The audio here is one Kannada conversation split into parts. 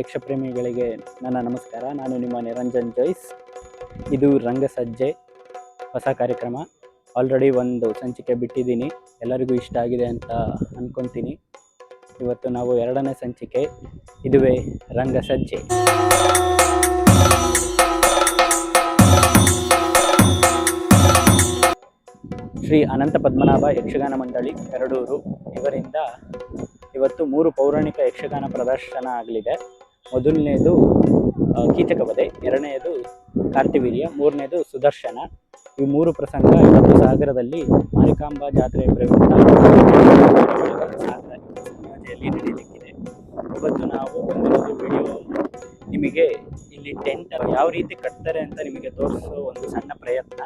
ಯಕ್ಷಪ್ರೇಮಿಗಳಿಗೆ ನನ್ನ ನಮಸ್ಕಾರ. ನಾನು ನಿಮ್ಮ ನಿರಂಜನ್ ಜೋಯ್ಸ್. ಇದು ರಂಗಸಜ್ಜೆ ಹೊಸ ಕಾರ್ಯಕ್ರಮ. ಆಲ್ರೆಡಿ ಒಂದು ಸಂಚಿಕೆ ಬಿಟ್ಟಿದ್ದೀನಿ. ಎಲ್ಲರಿಗೂ ಇಷ್ಟ ಆಗಿದೆ ಅಂತ ಅಂದ್ಕೊತೀನಿ ಇವತ್ತು ನಾವು ಎರಡನೇ ಸಂಚಿಕೆ, ಇದುವೇ ರಂಗಸಜ್ಜೆ. ಶ್ರೀ ಅನಂತ ಪದ್ಮನಾಭ ಯಕ್ಷಗಾನ ಮಂಡಳಿ ಎರಡೂರು ಇವರಿಂದ ಇವತ್ತು ಮೂರು ಪೌರಾಣಿಕ ಯಕ್ಷಗಾನ ಪ್ರದರ್ಶನ ಆಗಲಿದೆ. ಮೊದಲನೇದು ಕೀಚಕವಧೆ ಎರಡನೆಯದು ಕಾರ್ತಿವೀರ್ಯ, ಮೂರನೇದು ಸುದರ್ಶನ. ಈ ಮೂರು ಪ್ರಸಂಗ ಸಾಗರದಲ್ಲಿ ಮಾರಿಕಾಂಬಾ ಜಾತ್ರೆ ಪ್ರಯುಕ್ತ. ಸಾಗರ ಸಂಯೋಜನೆಯಲ್ಲಿ ನಡೆಯಲಿಕ್ಕಿದೆ. ಇವತ್ತು ನಾವು ಒಂದು ವಿಡಿಯೋ ನಿಮಗೆ ಇಲ್ಲಿ ಟೆಂಟ್ ಯಾವ ರೀತಿ ಕಟ್ತಾರೆ ಅಂತ ನಿಮಗೆ ತೋರಿಸೋ ಒಂದು ಸಣ್ಣ ಪ್ರಯತ್ನ.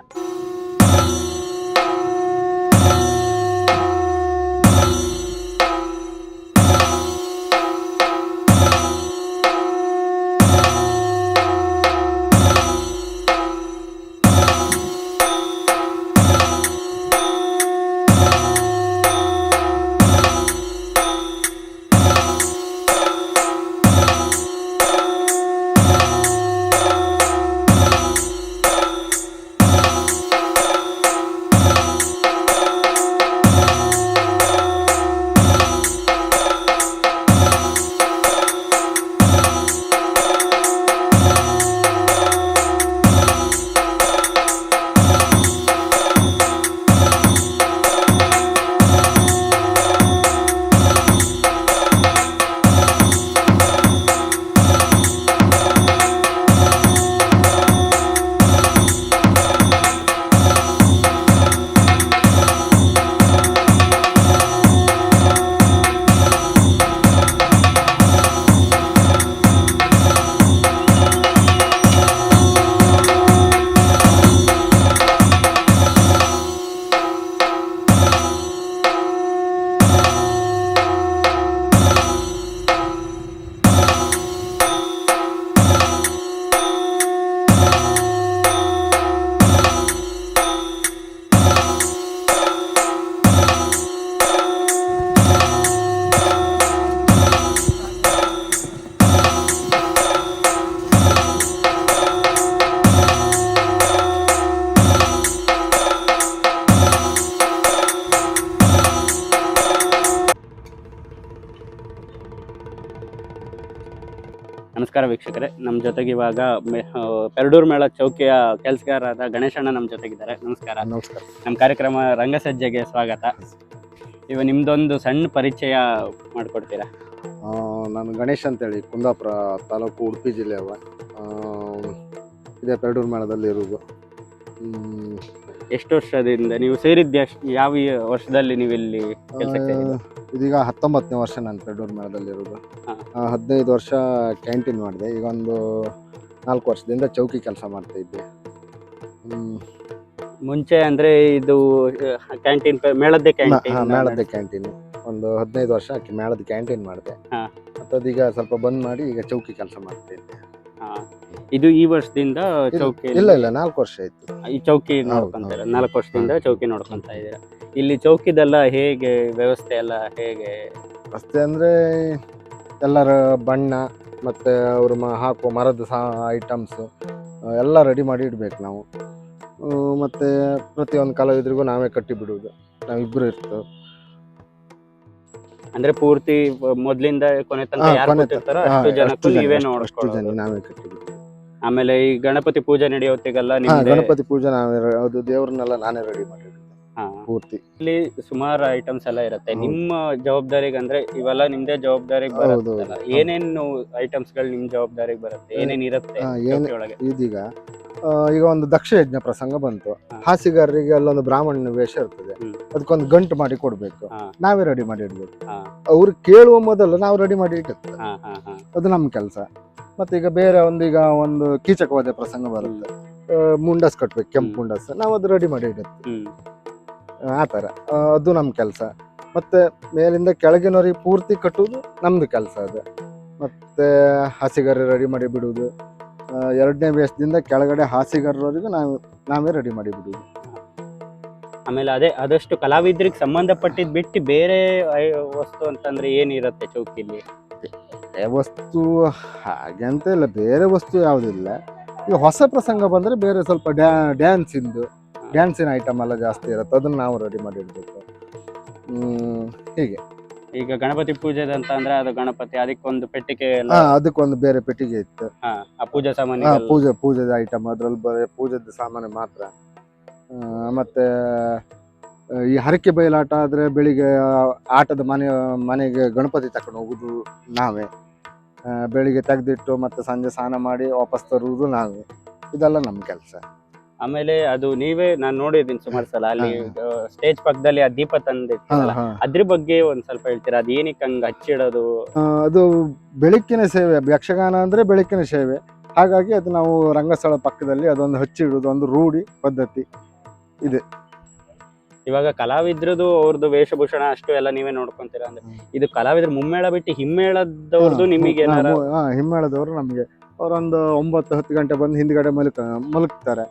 ವೀಕ್ಷಕರೇ ನಮ್ಮ ಜೊತೆಗೆ ಇವಾಗ ಪೆರಡೂರು ಮೇಳ ಚೌಕಿಯ ಕೆಲಸಗಾರರಾದ ಗಣೇಶಣ್ಣ ನಮ್ಮ ಜೊತೆಗಿದ್ದಾರೆ. ನಮಸ್ಕಾರ. ನಮಸ್ಕಾರ. ನಮ್ಮ ಕಾರ್ಯಕ್ರಮ ರಂಗಸಜ್ಜೆಗೆ ಸ್ವಾಗತ. ಇವ ನಿಮ್ದೊಂದು ಸಣ್ಣ ಪರಿಚಯ ಮಾಡಿಕೊಡ್ತೀರಾ? ನಾನು ಗಣೇಶ್ ಅಂತೇಳಿ ಕುಂದಾಪುರ ತಾಲೂಕು ಉಡುಪಿ ಜಿಲ್ಲೆಯವ ಇದೇ ಪೆರಡೂರು ಮೇಳದಲ್ಲಿ ಇರುವುದು. ಹ್ಮ್, ಎಷ್ಟು ವರ್ಷದಿಂದ ನೀವು ಸೇರಿದ್ದೆ ಯಾವ ಈ ವರ್ಷದಲ್ಲಿ ನೀವು ಇಲ್ಲಿ ಕೆಲಸಕ್ಕೆ ಸೇರಿದ್ದು? ಇದೀಗ ಹತ್ತೊಂಬತ್ತನೇ ವರ್ಷ ನಾನು ಪೆಡೂರ್ ಮೇಳದಲ್ಲಿ ಇರೋದು. ಹಾ. ಆ, ಹದಿನೈದು ವರ್ಷ ಕ್ಯಾಂಟೀನ್ ಮಾಡಿದೆ. ಈಗ ಒಂದು ನಾಲ್ಕು ವರ್ಷದಿಂದ ಚೌಕಿ ಕೆಲಸ ಮಾಡ್ತಾ ಇದ್ದೆ. ಹ್ಮ್, ಮುಂಚೆ ಅಂದ್ರೆ ಇದು ಕ್ಯಾಂಟೀನ್ ಮೇಳದ್ದೇ ಹಾ, ಕ್ಯಾಂಟೀನ್ ಮೇಳದ ಕ್ಯಾಂಟೀನ್. ಒಂದು ಹದಿನೈದು ವರ್ಷ ಆಕಿ ಮೇಳದ ಕ್ಯಾಂಟೀನ್ ಮಾಡಿದೆ. ಹಾ. ಮತ್ತದೀಗ ಸ್ವಲ್ಪ ಬಂದ್ ಮಾಡಿ ಈಗ ಚೌಕಿ ಕೆಲಸ ಮಾಡ್ತಾ ಇದ್ದೆ. ಇದು ಈ ವರ್ಷದಿಂದ ಚೌಕಿ ಇಲ್ಲ ಇಲ್ಲ ನಾಲ್ಕು ವರ್ಷ ಆಯ್ತು. ಈ ಚೌಕಿ ಹೌದು, ನಾಲ್ಕು ವರ್ಷದಿಂದ ಚೌಕಿ ನೋಡ್ಕೊಂತ ಇದ್ದೀರಾ. ಇಲ್ಲಿ ಚೌಕಿದೆಲ್ಲ ಹೇಗೆ ವ್ಯವಸ್ಥೆ ಎಲ್ಲ ಹೇಗೆ? ರಸ್ತೆ ಅಂದ್ರೆ ಎಲ್ಲರ ಬಣ್ಣ ಮತ್ತೆ ಅವರು ಮ ಹಾಕುವ ಮರದ ಸಹ ಐಟಮ್ಸ್ ಎಲ್ಲ ರೆಡಿ ಮಾಡಿ ಇಡ್ಬೇಕು ನಾವು. ಆ, ಮತ್ತೆ ಪ್ರತಿಯೊಂದು ಕಲಾವಿದರಿಗೂ ನಾವೇ ಕಟ್ಟಿ ಬಿಡುವುದು ನಾವಿಬ್ಬರು ಇರ್ತೇವೆ. ಅಂದ್ರೆ ಪೂರ್ತಿ ಮೊದ್ಲಿಂದ ಕೊನೆ ತನಕ ಹಾ, ಯಾರು ಕೊನೆ ಕೂತಿರ್ತಾರೋ ಹಾ, ಅಷ್ಟು ಅಷ್ಟು ಜನಕ್ಕೂ ಜನ, ನೀವೇ ಅಷ್ಟು- ಅಷ್ಟು ನೋಡ್ಕೊಳ್ಳೋದು. ಜನ ನಾವೇ ಕಟ್ಟಿ ಆಮೇಲೆ ಈ ಗಣಪತಿ ಪೂಜೆ ನಡೆಯೋತ್ತಿಗೆಲ್ಲ ಹಾ ನಿಮ್ದೇ ಗಣಪತಿ ಪೂಜೆ ನಾವೇ ರೆ- ಅದು ದೇವ್ರನ್ನೆಲ್ಲ ನಾನೇ ರೆಡಿ ಮಾಡಿ ಹಾ. ಪೂರ್ತಿ. ಇಲ್ಲಿ ಸುಮಾರು ಐಟಮ್ಸ್ ಎಲ್ಲ ಇರುತ್ತೆ. ಹೌದು. ನಿಮ್ಮ ಜವಾಬ್ದಾರಿಗೆ ಅಂದ್ರೆ ಇವೆಲ್ಲ ನಿಮ್ದೇ ಜವಾಬ್ದಾರಿಗೆ ಹೌದು, ಹೌದು. ಏನೇನು ಐಟಮ್ಸ್ಗಳು ನಿಮ್ ಜವಾಬ್ದಾರಿಗೆ ಬರುತ್ತೆ? ಏನೇನ್ ಇರುತ್ತೆ ಹಾ, ಏನ್- ಚೌಕಿ ಒಳಗೆ? ಇದೀಗ ಈಗ ಒಂದು ದಕ್ಷ ಯಜ್ಞ ಪ್ರಸಂಗ ಬಂತು. ಹಾಸಿಗಾರರಿಗೆ ಅಲ್ಲೊಂದು ಬ್ರಾಹ್ಮಣ ವೇಷ ಇರ್ತದೆ. ಅದಕ್ಕೊಂದು ಗಂಟು ಮಾಡಿ ಕೊಡ್ಬೇಕು. ನಾವೇ ರೆಡಿ ಮಾಡಿ ಇಡ್ಬೇಕು. ಅವ್ರು ಕೇಳುವ ಮೊದಲು ನಾವು ರೆಡಿ ಮಾಡಿ ಹಾ ಅದು ನಮ್ಮ ಕೆಲಸ. ಮತ್ತೆ ಈಗ ಬೇರೆ ಒಂದು ಈಗ ಒಂದು ಕೀಚಕವಾದ ಪ್ರಸಂಗ ಬರುತ್ತೆ. ಮುಂಡಸ್ ಕಟ್ಬೇಕು ಕೆಂಪು ಮುಂಡಾಸ್. ನಾವು ಅದು ರೆಡಿ ಮಾಡಿ ಇಡುತ್ತೆ ಆ ತರ ಅದು ನಮ್ಮ ಕೆಲಸ. ಮತ್ತೆ ಮೇಲಿಂದ ಕೆಳಗಿನವರಿಗೆ ಪೂರ್ತಿ ಕಟ್ಟುವುದು ನಮ್ದು ಕೆಲಸ ಅದು. ಮತ್ತೆ ಹಾಸಿಗಾರ ರೆಡಿ ಮಾಡಿ ಬಿಡುವುದು. ಎರಡನೇ ಬೇಸ್ದಿಂದ ಕೆಳಗಡೆ ಹಾಸಿಗಾರರವರೆಗೂ ನಾವು ನಾವೇ ರೆಡಿ ಮಾಡಿಬಿಡೋದು ಆಮೇಲೆ ಅದೇ ಆದಷ್ಟು ಕಲಾವಿದ್ರಿಗೆ ಸಂಬಂಧಪಟ್ಟಿದ್ದು ಬಿಟ್ಟು ಬೇರೆ ವಸ್ತು ಅಂತಂದ್ರೆ ಏನಿರುತ್ತೆ ಚೌಕಿಲಿ? ವಸ್ತು ಹಾಗೆ ಅಂತ ಇಲ್ಲ ಬೇರೆ ವಸ್ತು ಯಾವುದಿಲ್ಲ. ಈಗ ಹೊಸ ಪ್ರಸಂಗ ಬಂದರೆ ಬೇರೆ ಸ್ವಲ್ಪ ಡ್ಯಾ ಡ್ಯಾನ್ಸಿಂದು ಡ್ಯಾನ್ಸಿನ ಐಟಮ್ ಎಲ್ಲ ಜಾಸ್ತಿ ಇರುತ್ತೆ ಅದನ್ನು ನಾವು ರೆಡಿ ಮಾಡಿ ಇಡಬೇಕು ಹೀಗೆ. ಈಗ ಗಣಪತಿ ಪೂಜೆದ ಅಂತ ಅಂದ್ರೆ ಅದು ಗಣಪತಿ ಅದಕ್ಕೊಂದು ಪೆಟ್ಟಿಗೆ ಎಲ್ಲ ಹಾ ಅದಕ್ಕೊಂದು ಬೇರೆ ಪೆಟ್ಟಿಗೆ ಇತ್ತು. ಹಾ, ಆ ಪೂಜಾ ಹಾ, ಸಾಮಾನು ಪೂಜೆ ಪೂಜೆದ ಐಟಮ್ ಅದ್ರಲ್ಲಿ ಬರೀ ಪೂಜೆದ ಸಾಮಾನು ಮಾತ್ರ. ಆ, ಮತ್ತೆ ಆ, ಈ ಹರಕೆ ಬಯಲಾಟ ಆದ್ರೆ ಬೆಳಿಗ್ಗೆ ಆ, ಆಟದ ಮನೆ ಮನೆಗೆ ಗಣಪತಿ ತಕೊಂಡು ಹೋಗುದು ನಾವೇ. ಆ, ಬೆಳಿಗ್ಗೆ ತೆಗೆದಿಟ್ಟು ಮತ್ತೆ ಸಂಜೆ ಸ್ನಾನ ಮಾಡಿ ವಾಪಸ್ ತರುವುದು ನಾವೇ. ಇದೆಲ್ಲ ನಮ್ಮ ಕೆಲಸ. ಆಮೇಲೆ ಅದು ನೀವೇ ನಾನು ನೋಡಿದ್ದೀನಿ ಸುಮಾರು ಸಲ ಅಲ್ಲಿ ಸ್ಟೇಜ್ ಪಕ್ಕದಲ್ಲಿ ಆ ದೀಪ ತಂದಿರ್ತೀರಲ್ಲ ಅದ್ರ ಬಗ್ಗೆ ಒಂದ್ ಸ್ವಲ್ಪ ಹೇಳ್ತೀರಾ? ಅದ್ ಏನಕ್ಕೆ ಹಂಗ ಹಚ್ಚಿಡೋದು? ಅದು ಬೆಳಕಿನ ಸೇವೆ ಯಕ್ಷಗಾನ ಅಂದ್ರೆ ಬೆಳಕಿನ ಸೇವೆ. ಹಾಗಾಗಿ ಅದು ನಾವು ರಂಗಸ್ಥಳ ಪಕ್ಕದಲ್ಲಿ ಅದೊಂದು ಹಚ್ಚಿಡುವುದು ಒಂದು ರೂಢಿ ಪದ್ಧತಿ ಇವಾಗ ಕಲಾವಿದ್ರದ್ದು ಅವ್ರದ್ದು ವೇಷಭೂಷಣ ಅಷ್ಟು ಎಲ್ಲ ನೀವೇ ನೋಡ್ಕೊಂತೀರಾ ಅಂದ್ರೆ ಇದು ಕಲಾವಿದ್ರ ಮುಮ್ಮೇಳ ಬಿಟ್ಟು ಹಿಮ್ಮೇಳದವ್ರದ್ದು ನಿಮಗೆ ಏನಾರ ಹಾ, ಹಿಮ್ಮೇಳದವರು ನಮಗೆ. ಅವರೊಂದು ಒಂಬತ್ತು ಹತ್ತು ಗಂಟೆ ಬಂದು ಹಿಂದ್ಗಡೆ ಮಲಗ ಮಲಗ್ತಾರೆ.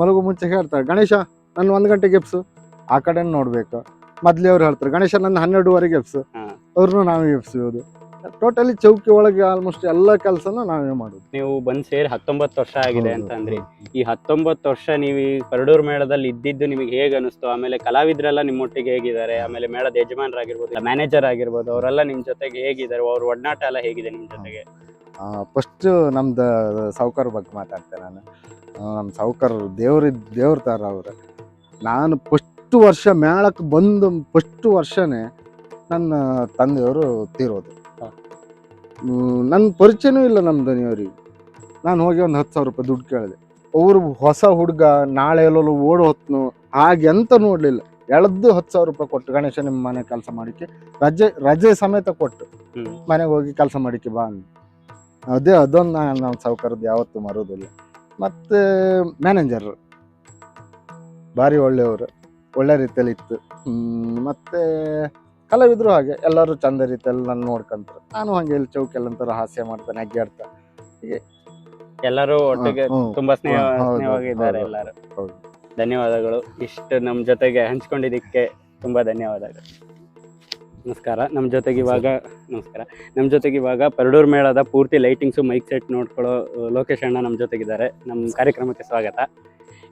ಮಲಗು ಮುಂಚೆ ಹೇಳ್ತಾರೆ ಗಣೇಶ ನನ್ನ ಒಂದು ಗಂಟೆಗೆ ಎಬ್ಸು ಆ ಕಡೆ ನೋಡ್ಬೇಕು. ಮೊದ್ಲೇ ಅವ್ರು ಹೇಳ್ತಾರೆ ಗಣೇಶ ನನ್ನ ಹನ್ನೆರಡುವರೆಗೆ ಎಬ್ಸು ಅವ್ರನ್ನ ಅವ್ರನ್ನೂ ನಾವೇ ಎಬ್ಸುವುದು ಟೋಟಲಿ ಚೌಕಿ ಒಳಗೆ ಆಲ್ಮೋಸ್ಟ್ ಎಲ್ಲ ಕೆಲಸನೂ ನಾವೇ ಮಾಡೋದು. ನೀವು ಬಂದ್ ಸೇರಿ ಹತ್ತೊಂಬತ್ತು ವರ್ಷ ಆಗಿದೆ ಅಂತ ಅಂದ್ರಿ ಈ ಹತ್ತೊಂಬತ್ತು ವರ್ಷ ನೀವು ಈ ಕರಡೂರು ಮೇಳದಲ್ಲಿ ಇದ್ದಿದ್ದು ನಿಮಗೆ ಹೇಗೆ ಅನಿಸ್ತು? ಆಮೇಲೆ ಕಲಾವಿದರೆಲ್ಲ ನಿಮ್ಮೊಟ್ಟಿಗೆ ಹೇಗಿದ್ದಾರೆ? ಆಮೇಲೆ ಮೇಳದ ಯಜಮಾನರಾಗಿರ್ಬೋದು ಮ್ಯಾನೇಜರ್ ಆಗಿರ್ಬೋದು ಅವರೆಲ್ಲ ನಿಮ್ ಜೊತೆಗೆ ಹೇಗಿದ್ದಾರೆ? ಅವ್ರ ಒಡನಾಟ ಎಲ್ಲ ಹೇಗಿದೆ ನಿಮ್ ಜೊತೆಗೆ? ಫಸ್ಟ್ ನಮ್ದು ಸಾವುಕಾರ ಬಗ್ಗೆ ಮಾತಾಡ್ತೇನೆ ನಾನು. ನಮ್ಮ ಸಾವುಕಾರ ದೇವ್ರ ದೇವ್ರ ಥರ ಅವ್ರು. ನಾನು ಫಸ್ಟ್ ವರ್ಷ ಮೇಳಕ್ಕೆ ಬಂದು ಫಸ್ಟ್ ವರ್ಷನೇ ನನ್ನ ತಂದೆಯವರು ತೀರೋದು. ನನ್ನ ಪರಿಚಯನೂ ಇಲ್ಲ ನಮ್ಮ ದನಿಯವರಿಗೆ. ನಾನು ಹೋಗಿ ಒಂದು ಹತ್ತು ಸಾವಿರ ರೂಪಾಯಿ ದುಡ್ಡು ಕೇಳಿದೆ. ಅವರು ಹೊಸ ಹುಡುಗ ನಾಳೆ ಎಲ್ಲೋ ಓಡೋ ಹೊತ್ನು ಹಾಗೆ ಅಂತ ನೋಡಲಿಲ್ಲ. ಎಳ್ದು ಹತ್ತು ಸಾವಿರ ರೂಪಾಯಿ ಕೊಟ್ಟು ಗಣೇಶ ನಿಮ್ಮ ಮನೆ ಕೆಲಸ ಮಾಡಿಕ್ಕೆ ರಜೆ ರಜೆ ಸಮೇತ ಕೊಟ್ಟು ಮನೆಗೆ ಹೋಗಿ ಕೆಲಸ ಮಾಡಿಕ್ಕೆ ಬಾ ಅಂದ ಅದೇ ಅದೊಂದು ನಾನು ನಾವು ಸಾವುಕಾರದ್ದು ಯಾವತ್ತೂ ಮರೋದಿಲ್ಲ. ಮತ್ತು ಮ್ಯಾನೇಜರ್ ಭಾರಿ ಒಳ್ಳೆಯವರು. ಒಳ್ಳೆ ರೀತಿಯಲ್ಲಿ ಇತ್ತು. ಮತ್ತು ಮತ್ತೆ ಕಲಾವಿದರು ಹಾಗೆ. ಎಲ್ಲರೂ ಚಂದ ರೀತಿಯಲ್ಲಿ ನಾನು ನೋಡ್ಕೊಂತಾರೆ. ನಾನು ಹಂಗೆ ಇಲ್ಲಿ ಚೌಕೆಲ್ಲಂತರ ಹಾಸ್ಯ ಮಾಡ್ತಾನೆ ಹೀಗೆ. ಎಲ್ಲರೂ ಒಟ್ಟಿಗೆ. ತುಂಬಾ ಸ್ನೇಹವಾಗಿದ್ದಾರೆ. ಎಲ್ಲರೂ. ಧನ್ಯವಾದಗಳು. ಇಷ್ಟು ನಮ್ಮ ಜೊತೆಗೆ ಹಂಚ್ಕೊಂಡಿದ್ದಕ್ಕೆ ತುಂಬಾ ಧನ್ಯವಾದಗಳು. ನಮಸ್ಕಾರ. ನಮ್ಮ ಜೊತೆಗೆ ಇವಾಗ ನಮಸ್ಕಾರ. ನಮ್ಮ ಜೊತೆಗೆ ಇವಾಗ ಪರಡೂರು ಮೇಳದ ಪೂರ್ತಿ ಲೈಟಿಂಗ್ಸು ಮೈಕ್ ಸೆಟ್ ನೋಡ್ಕೊಳ್ಳೋ ಲೋಕೇಶ್ ಅಣ್ಣ ನಮ್ಮ ಜೊತೆಗಿದ್ದಾರೆ ನಮ್ಮ ಕಾರ್ಯಕ್ರಮಕ್ಕೆ ಸ್ವಾಗತ.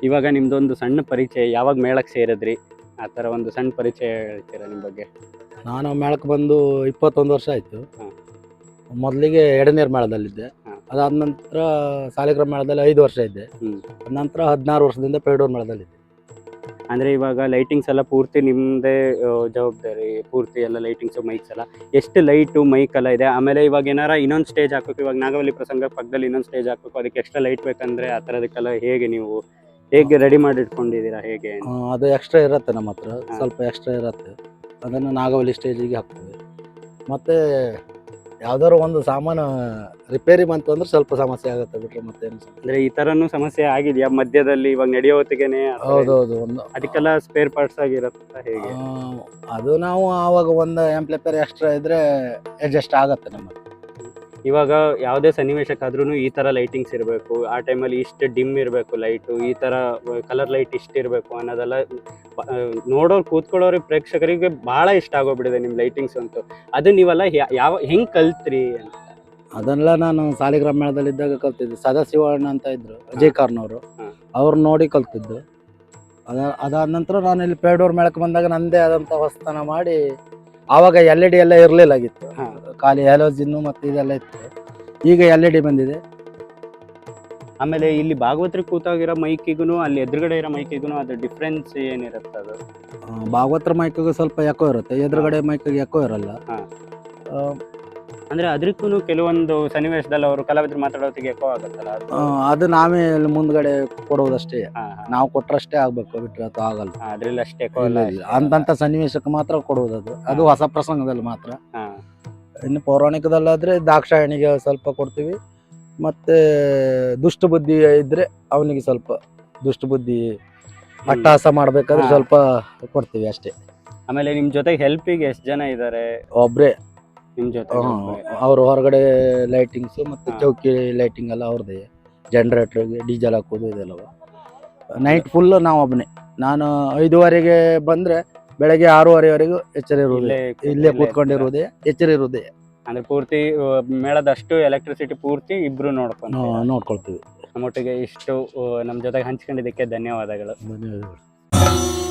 ಇವಾಗ ನಿಮ್ಮದೊಂದು ಸಣ್ಣ ಪರಿಚಯ ಯಾವಾಗ ಮೇಳಕ್ಕೆ ಸೇರಿದ್ರಿ? ಆ ಥರ ಒಂದು ಸಣ್ಣ ಪರಿಚಯ ಹೇಳ್ತೀರಾ ನಿಮ್ಮ ಬಗ್ಗೆ? ನಾನು ಮೇಳಕ್ಕೆ ಬಂದು ಇಪ್ಪತ್ತೊಂದು ವರ್ಷ ಆಯಿತು. ಮೊದಲಿಗೆ ಎಡನೇರ್ ಮೇಳದಲ್ಲಿದ್ದೆ. ಅದಾದ ನಂತರ ಸಾಲಿಗ್ರಾಮ ಮೇಳದಲ್ಲಿ ಐದು ವರ್ಷ ಇದ್ದೆ. ನಂತರ ಹದಿನಾರು ವರ್ಷದಿಂದ ಪೇಡೂರು ಮೇಳದಲ್ಲಿದ್ದೆ. ಅಂದ್ರೆ ಇವಾಗ ಲೈಟಿಂಗ್ಸ್ ಎಲ್ಲ ಪೂರ್ತಿ ನಿಮ್ಮದೇ ಜವಾಬ್ದಾರಿ ಪೂರ್ತಿ ಎಲ್ಲ ಲೈಟಿಂಗ್ಸು ಮೈಕ್ಸ್ ಎಲ್ಲ. ಎಷ್ಟು ಲೈಟು ಮೈಕ್ ಎಲ್ಲ ಇದೆ? ಆಮೇಲೆ ಇವಾಗ ಏನಾರ ಇನ್ನೊಂದು ಸ್ಟೇಜ್ ಹಾಕಬೇಕು. ಇವಾಗ ನಾಗವಲ್ಲಿ ಪ್ರಸಂಗ ಪಕ್ಕದಲ್ಲಿ ಇನ್ನೊಂದು ಸ್ಟೇಜ್ ಹಾಕಬೇಕು. ಅದಕ್ಕೆ ಎಕ್ಸ್ಟ್ರಾ ಲೈಟ್ ಬೇಕಂದ್ರೆ ಆ ಥರದಕ್ಕೆಲ್ಲ ಹೇಗೆ ನೀವು ಹೇಗೆ ರೆಡಿ ಮಾಡಿ ಇಟ್ಕೊಂಡಿದ್ದೀರಾ ಹೇಗೆ ಅದು ಎಕ್ಸ್ಟ್ರಾ ಇರುತ್ತೆ ನಮ್ಮ ಹತ್ರ. ಸ್ವಲ್ಪ ಎಕ್ಸ್ಟ್ರಾ ಇರುತ್ತೆ. ಅದನ್ನು ನಾಗವಲ್ಲಿ ಸ್ಟೇಜಿಗೆ ಹಾಕ್ತೇವೆ. ಮತ್ತು ಯಾವ್ದಾದ್ರು ಒಂದು ಸಾಮಾನು ರಿಪೇರಿ ಬಂತು ಅಂದ್ರೆ ಸ್ವಲ್ಪ ಸಮಸ್ಯೆ ಆಗುತ್ತೆ ಬಿಟ್ರೆ ಮತ್ತೆ ಅಂದ್ರೆ ಈ ತರನು ಸಮಸ್ಯೆ ಆಗಿದೆಯಾ? ಮಧ್ಯದಲ್ಲಿ ಇವಾಗ ನಡೆಯೋ ಹೊತ್ತಿಗೆನೆ ಹೌದೌದು ಒಂದು ಅದಕ್ಕೆಲ್ಲ ಸ್ಪೇರ್ ಪಾರ್ಟ್ಸ್ ಆಗಿರುತ್ತಾ ಹೇಗೆ? ಆ, ಅದು ನಾವು ಆವಾಗ ಒಂದು ಆಂಪ್ಲಿಫೈರ್ ಎಕ್ಸ್ಟ್ರಾ ಇದ್ರೆ ಅಡ್ಜಸ್ಟ್ ಆಗತ್ತೆ ನಮಗೆ ಇವಾಗ ಯಾವುದೇ ಸನ್ನಿವೇಶಕ್ಕಾದ್ರೂ ಈ ಥರ ಲೈಟಿಂಗ್ಸ್ ಇರಬೇಕು ಆ ಟೈಮಲ್ಲಿ ಇಷ್ಟು ಡಿಮ್ ಇರಬೇಕು ಲೈಟು ಈ ಥರ ಕಲರ್ ಲೈಟ್ ಇಷ್ಟು ಇರಬೇಕು ಅನ್ನೋದೆಲ್ಲ ನೋಡೋರು ಕೂತ್ಕೊಳ್ಳೋರಿಗೆ ಪ್ರೇಕ್ಷಕರಿಗೆ ಭಾಳ ಇಷ್ಟ ಆಗೋಗ್ಬಿಡಿದೆ ನಿಮ್ಮ ಲೈಟಿಂಗ್ಸ್ ಅಂತೂ. ಅದು ನೀವೆಲ್ಲ ಯಾವ ಹೆಂಗೆ ಕಲ್ತ್ರಿ ಅಂತ? ಅದನ್ನೆಲ್ಲ ನಾನು ಸಾಲಿಗ್ರಾಮ ಮೇಳದಲ್ಲಿದ್ದಾಗ ಕಲ್ತಿದ್ದೆ. ಸದಾಶಿವಣ್ಣ ಅಂತ ಇದ್ರು ಅಜಯ್ ಕಾರ್ನವರು. ಅವ್ರು ನೋಡಿ ಕಲ್ತಿದ್ದು. ಅದ ಅದಾದ ನಂತರ ನಾನು ಇಲ್ಲಿ ಪೇಡೂರ್ ಮೇಳಕ್ಕೆ ಬಂದಾಗ ನಂದೇ ಆದಂಥ ಹೊಸ್ತನ ಮಾಡಿ ಆವಾಗ ಎಲ್ ಇ ಡಿ ಎಲ್ಲ ಇರಲಿಲ್ಲ ಆಗಿತ್ತು. ಹಾ. ಖಾಲಿ ಹ್ಯಾಲೋಜಿನ್ನು ಮತ್ತು ಇದೆಲ್ಲ ಇತ್ತು. ಈಗ ಎಲ್ ಇ ಡಿ ಬಂದಿದೆ. ಆಮೇಲೆ ಇಲ್ಲಿ ಭಾಗವತ್ರಿ ಕೂತಾಗಿರೋ ಮೈಕಿಗೂ ಅಲ್ಲಿ ಎದುರುಗಡೆ ಇರೋ ಮೈಕಿಗೂ ಅದು ಡಿಫ್ರೆನ್ಸ್ ಏನಿರುತ್ತೆ ಅದು? ಭಾಗವತ್ರ ಮೈಕಿಗೂ ಸ್ವಲ್ಪ ಯಾಕೋ ಇರುತ್ತೆ. ಎದುರುಗಡೆ ಮೈಕಿಗೆ ಯಾಕೋ ಇರಲ್ಲ. ಅಂದ್ರೆ ಅದಕ್ಕೂ ಕೆಲವೊಂದು ಸನ್ನಿವೇಶದಲ್ಲಿ ಅವರು ಕಲಾವಿದ್ರು ಮಾತಾಡೋದಕ್ಕೆ ಯಾಕೋ ಆಗುತ್ತಲ್ಲ ಅದು? ನಾವೇ ಇಲ್ಲಿ ಮುಂದ್ಗಡೆ ಹಾ. ನಾವು ಕೊಟ್ಟರಷ್ಟೇ ಆಗಬೇಕು ಬಿಟ್ಟರೆ ಅದು ಆಗಲ್ಲ. ಅದ್ರಲ್ಲಿ ಅಷ್ಟೇ. ಅಂತಂತ ಸನ್ನಿವೇಶಕ್ಕೆ ಮಾತ್ರ ಕೊಡುವುದು ಅದು. ಅದು ಹೊಸ ಪ್ರಸಂಗದಲ್ಲಿ ಮಾತ್ರ. ಇನ್ನು ಪೌರಾಣಿಕದಲ್ಲಾದರೆ ದಾಕ್ಷಾಯಣಿಗೆ ಸ್ವಲ್ಪ ಕೊಡ್ತೀವಿ. ಮತ್ತು ದುಷ್ಟಬುದ್ಧಿ ಬುದ್ಧಿ ಇದ್ರೆ ಅವನಿಗೆ ಸ್ವಲ್ಪ ದುಷ್ಟಬುದ್ಧಿ ಅಟ್ಟಹಾಸ ಮಾಡಬೇಕಾದ್ರೆ ಸ್ವಲ್ಪ ಕೊಡ್ತೀವಿ ಅಷ್ಟೇ. ಆಮೇಲೆ ನಿಮ್ಮ ಜೊತೆಗೆ ಹೆಲ್ಪಿಗೆ ಎಷ್ಟು ಜನ ಇದ್ದಾರೆ ಒಬ್ಬರೇ ನಿಮ್ಮ ಜೊತೆ ಅವರು ಹೊರಗಡೆ ಲೈಟಿಂಗ್ಸು ಮತ್ತು ಚೌಕಿ ಲೈಟಿಂಗ್ ಎಲ್ಲ ಅವ್ರದ್ದೇ ಜನ್ರೇಟ್ರಿಗೆ ಡೀಸೆಲ್ ಹಾಕೋದು ಇದೆಲ್ಲವ ನೈಟ್ ಫುಲ್ಲು ನಾವು ಒಬ್ಬನೇ ನಾನು ಐದುವರೆಗೆ ಬಂದ್ರೆ ಬೆಳಗ್ಗೆ ಆರೂವರೆವರೆಗೂ ಎಚ್ಚರ ಇರುವುದೇ. ಇಲ್ಲೇ ಕೂತ್ಕೊಂಡಿರುವುದೇ. ಎಚ್ಚರ ಇರುವುದೇ. ಅಂದ್ರೆ ಪೂರ್ತಿ ಮೇಳದಷ್ಟು ಎಲೆಕ್ಟ್ರಿಸಿಟಿ ಪೂರ್ತಿ ಇಬ್ರು ನೋಡ್ಕೊಂಡು ನೋಡ್ಕೊಳ್ತೀವಿ. ನಮ್ಮೊಟ್ಟಿಗೆ ಇಷ್ಟು ನಮ್ಮ ಜೊತೆಗೆ ಹಂಚ್ಕೊಂಡಿದ್ದಕ್ಕೆ ಧನ್ಯವಾದಗಳು. ಧನ್ಯವಾದಗಳು.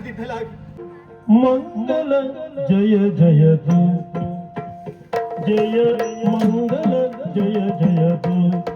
ಬರೆದಿದ್ದಲಾಗಿ ಮಂಗಲ ಜಯ ಜಯದು. ಜಯ ಮಂಗಲ ಜಯ ಜಯದು.